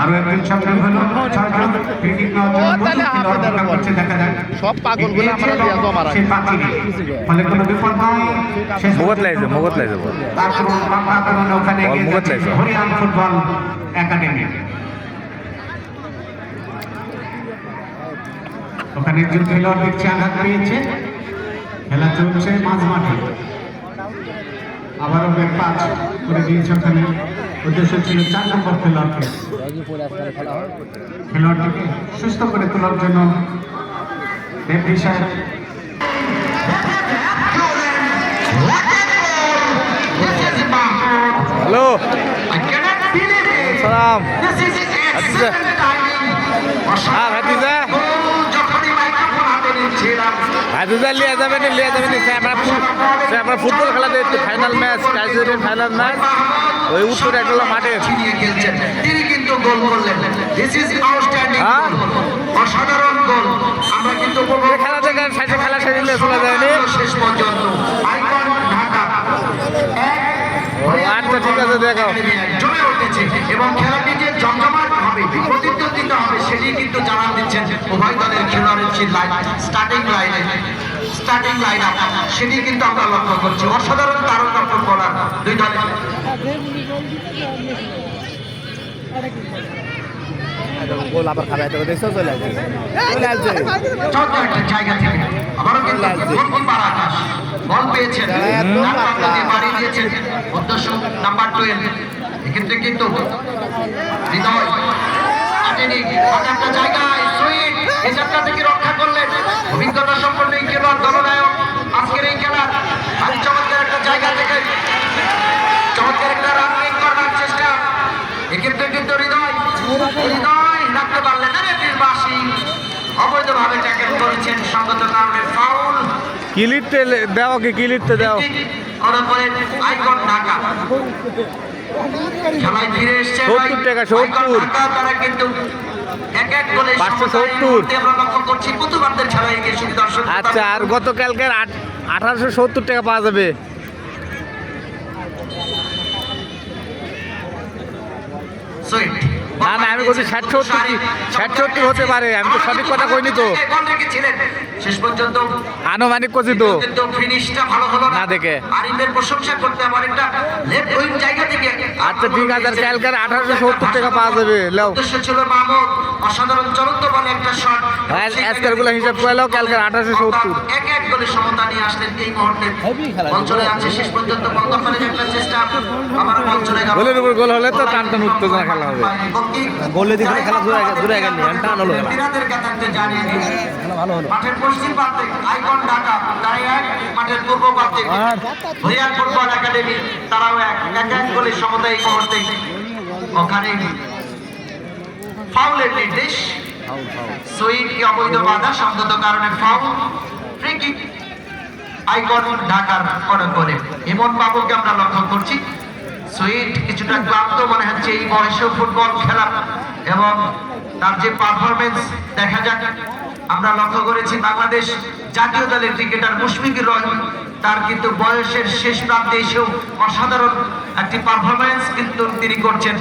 আরও একজন সংগ্রাম হলো ছয়জন ক্রিকেট। করছে দেখা সব আমরা দিয়া। সেই ফলে কোনো বিপদ মুগত তারপর বাংলা। কারণে ওখানে। Haryana football academy. ওখানে একজন খেলোয়াড় দেখছে আঘাত পেয়েছে। খেলা চলছে মাঝ মাঠে আবারও ব্যাক পাঁচ করে দিয়েছে ওখানে। উদ্দেশ্য ছিল চার নম্বর খেলোয়াড়কে। খেলোয়াড়টিকে সুস্থ করে তোলার জন্য রেফারি সাহেব। হ্যালো। সালাম। হাতিজা হ্যাঁ হাতিজা হাতিজা লিয়ে যাবে না লিয়ে যাবে না। সে আমরা ফুটবল খেলা দেখছি ফাইনাল ম্যাচ কাইজারের ফাইনাল ম্যাচ ওই উত্তর একটা মাঠে। তিনি কিন্তু গোল করলেন। This is outstanding? অসাধারণ গোল আমরা কিন্তু খেলা দেখে সাইডে খেলা সেদিলে চলে যায়নি। শেষ পর্যন্ত। আইকন ঢাকা। আচ্ছা ঠিক আছে দেখাও জমে উঠেছে এবং খেলাটি যে জমজমাট হবে প্রতিদ্বন্দ্বিত হবে সেটি কিন্তু জানান দিচ্ছেন উভয় দলের খেলোয়াড়ের যে লাইন স্টার্টিং লাইনে স্টার্টিং লাইন আপ সেটি কিন্তু আমরা লক্ষ্য করছি। অসাধারণ তারকা ফুটবলার দুই দলের। গোল আবার খাবে তো দেখছ চলে আসছে চলে আসছে চৌদ্দ একটা জায়গা থেকে। আবারও কিন্তু আকাশ। বল পেয়েছেন। দিয়েছেন। উদ্দেশ্য নাম্বার টুয়েলভ এক্ষেত্রে কিন্তু হৃদয় কাটেনি একটা জায়গায় এই জায়গা থেকে রক্ষা করলেন অভিজ্ঞতা সম্পন্ন এই খেলোয়াড় দলনায়ক? আজকের এই খেলার আমি চমৎকার একটা জায়গা থেকে চমৎকার একটা রান করবার চেষ্টা। এক্ষেত্রে কিন্তু হৃদয় হৃদয় রাখতে পারলেন না রেফরির বাসি অবৈধভাবে ট্যাকেল করেছেন সঙ্গত কারণে ফাউল কিলিটতে দাও কি কিলিটতে দাও। করার পরে আইকন ঢাকা। 70 টাকা, 70 তারা কিন্তু এক এক গোলে 570 আমরা লক্ষ্য করছি। প্রতিবারদের খেলায় এগিয়ে শুধু দর্শক আচ্ছা আর গতকালকের আঠারোশো সত্তর টাকা পাওয়া যাবে। না, না, আমি বলছি 60 70 60 70 হতে পারে, আমি তো সঠিক কথা কইনি তো। শেষ পর্যন্ত আনুমানিক করছি তো। না। দেখে। প্রশংসা করতে আমার একটা লেফট উইং জায়গা থেকে আচ্ছা ঠিক আছে আর কালকের আঠারোশো সত্তর টাকা পাওয়া যাবে। লাও। ছিল মাহমুদ অসাধারণ চলন্ত বলে একটা শট আজকালগুলো হিসাব করে লাও ক্যালকার আঠারোশো সত্তর। এক গোলে সমতা নিয়ে আসলেন এই মুহূর্তে। বল চলে যাচ্ছে শেষ পর্যন্ত বঙ্গপালের একটা চেষ্টা। আবার বল চলে গেল। গোলের উপর গোল হলে তো টান টান উত্তেজনা খেলা হবে। গোলে দিকে খেলা ঘুরে ঘুরে গেল টান হলো না। বিরাদের কাতারতে জানিয়ে ভালো হলো। মাঠের পশ্চিম প্রান্তে আইকন ঢাকা তারাই এক মাঠের পূর্ব প্রান্তে হরিয়ান ফুটবল একাডেমি তারাও এক এক এক গোলে সমতা এই মুহূর্তে। ওখানে ফাউলের নির্দেশ। সুইট কি অবৈধ বাধা? সঙ্গত কারণে ফাউল। কিক আইকন ঢাকার করে করে এমন বাবুকে আমরা লক্ষ্য করছি। সুইট কিছুটা ক্লান্ত মনে হচ্ছে এই ফুটবল খেলা। এবং তার যে পারফরমেন্স দেখা যাক। আমরা লক্ষ্য করেছি বাংলাদেশ জাতীয় দলের ক্রিকেটার মুশফিকুর তার কিন্তু বয়সের শেষ প্রান্তে এসেও অসাধারণ একটি পারফরমেন্স কিন্তু তিনি করছেন।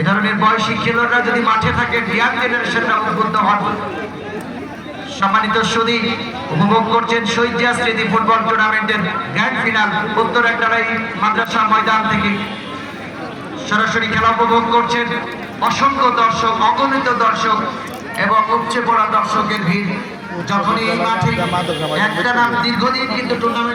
এ ধরনের বয়সী খেলোয়াড়রা যদি মাঠে থাকে ইয়াং জেনারেশনরা উদ্বুদ্ধ হন। সম্মানিত সুদী উপভোগ করছেন শহীদিয়া স্মৃতি ফুটবল টুর্নামেন্টের গ্র্যান্ড ফিনাল উত্তর একটারাই মাদ্রাসা ময়দান থেকে। সরাসরি খেলা উপভোগ করছেন অসংখ্য দর্শক অগণিত দর্শক এবং উপচে পড়া দর্শকের ভিড়। যখনই মাঠে একটা নাম দীর্ঘদিন কিন্তু টুর্নামেন্ট